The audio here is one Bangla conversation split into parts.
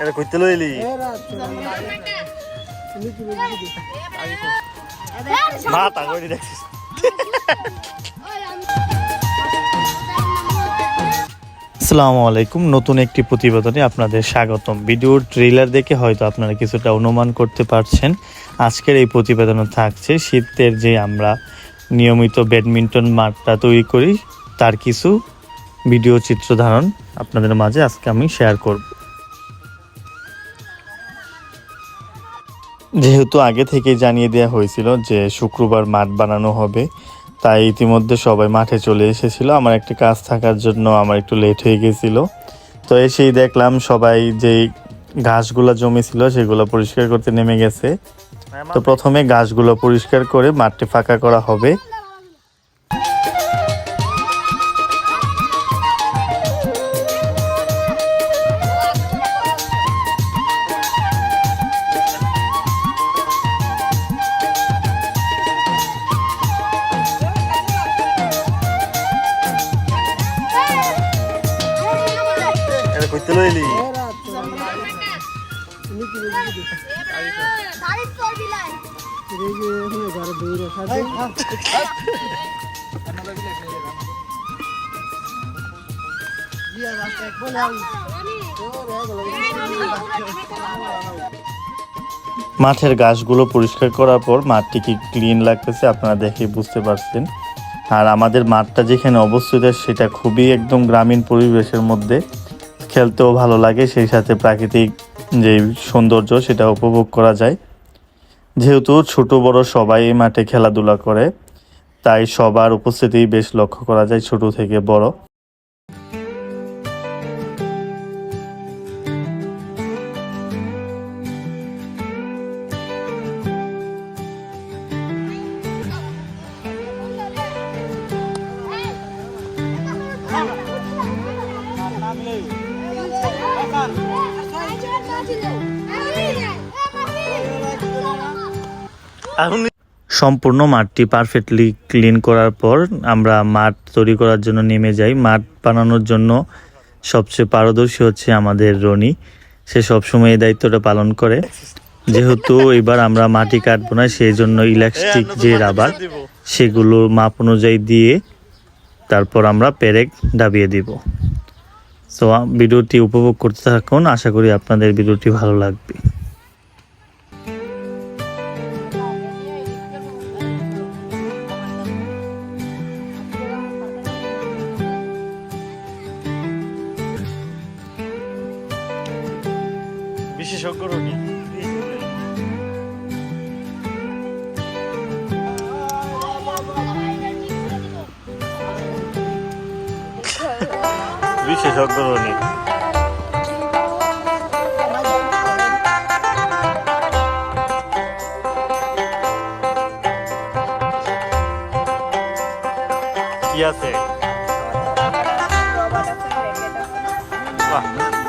এটা কইতে লইলি। আলাইকুম, নতুন একটি প্রতিবেদনে আপনাদের স্বাগতম। ভিডিওর ট্রেলার দেখে হয়তো আপনারা কিছুটা অনুমান করতে পারছেন। আজকের এই প্রতিবেদনে থাকছে শীতের যে আমরা নিয়মিত ব্যাডমিন্টন মাঠটা তৈরি করি, তার কিছু ভিডিও চিত্র ধারণ আপনাদের মাঝে আজকে আমি শেয়ার করব। যেহেতু আগে থেকে জানিয়ে দেওয়া হয়েছিল যে শুক্রবার মাঠ বানানো হবে তাই ইতিমধ্যে সবাই মাঠে চলে এসেছিল। আমার একটা কাজ থাকার জন্য আমার একটু লেট হয়ে গেছিল। তো এসেই দেখলাম সবাই যেই ঘাসগুলো জমেছিল সেগুলো পরিষ্কার করতে নেমে গেছে। তো প্রথমে ঘাসগুলো পরিষ্কার করে মাঠটি ফাঁকা করা হবে। মাঠের ঘাসগুলো পরিষ্কার করার পর মাঠটি কি ক্লিন লাগতেছে আপনারা দেখে বুঝতে পারছেন। আর আমাদের মাঠটা যেখানে অবস্থিত সেটা খুবই একদম গ্রামীণ পরিবেশের মধ্যে। খেলতেও ভালো লাগে, সেই সাথে প্রাকৃতিক যে সৌন্দর্য সেটা উপভোগ করা যায়। যেহেতু ছোট বড় সবাই মাঠে খেলাধুলা করে, তাই সবার উপস্থিতি বেশ লক্ষ্য করা যায়, ছোট থেকে বড়। সম্পূর্ণ মাঠটি পারফেক্টলি ক্লিন করার পর আমরা মাঠ তৈরি করার জন্য নেমে যাই। মাঠ বানানোর জন্য সবচেয়ে পারদর্শী হচ্ছে আমাদের রনি। সে সবসময় এই দায়িত্বটা পালন করে। যেহেতু এবার আমরা মাটি কাটবো না সেই জন্য ইলাস্টিক যে রাবার সেগুলো মাপ অনুযায়ী দিয়ে তারপর আমরা পেরেক ডাবিয়ে দিব। তো ভিডিওটি উপভোগ করতে থাকুন। আশা করি আপনাদের ভিডিওটি ভালো লাগবে। বিশেষজ্ঞ রনি বিশেষজ্ঞ রনি। কি আছে? বাহ।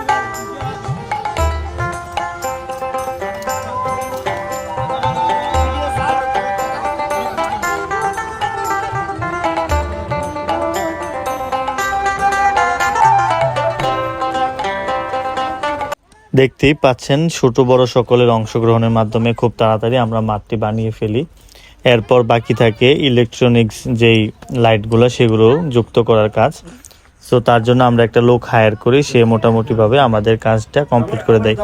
দেখতেই পাচ্ছেন, ছোট বড় সকলের অংশগ্রহণের মাধ্যমে খুব তাড়াতাড়ি আমরা মাঠটি বানিয়ে ফেলি। এরপর বাকি থাকে ইলেকট্রনিক্স যেই লাইটগুলো সেগুলো যুক্ত করার কাজ। সো তার জন্য আমরা একটা লোক হায়ার করি, সে মোটামুটিভাবে আমাদের কাজটা কমপ্লিট করে দেয়।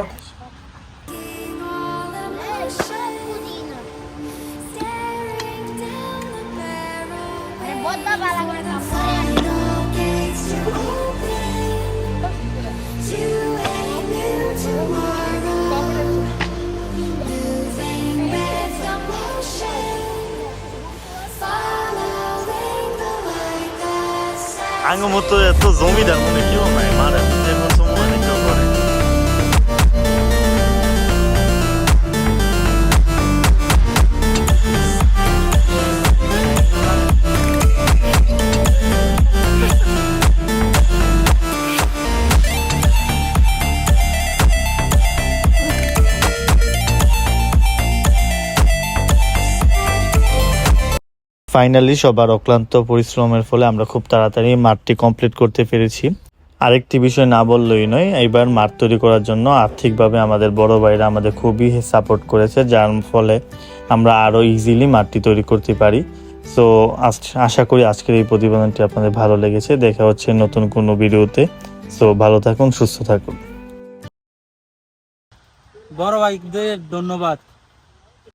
আঙ্গ মতো এত জমিদার মনে কেউ নাই ফাইনালি সবার অক্লান্ত পরিশ্রমের ফলে আমরা খুব তাড়াতাড়ি মাঠটি কমপ্লিট করতে পেরেছি। আরেকটি বিষয় না বললেই নয়, এইবার মাঠ তৈরি করার জন্য আর্থিকভাবে আমাদের বড় ভাইরা আমাদের খুবই সাপোর্ট করেছে, যার ফলে আমরা আরও ইজিলি মাঠটি তৈরি করতে পারি। সো আশা করি আজকের এই প্রতিবেদনটি আপনাদের ভালো লেগেছে। দেখা হচ্ছে নতুন কোনো ভিডিওতে। সো ভালো থাকুন, সুস্থ থাকুন। বড় ভাইদের ধন্যবাদ।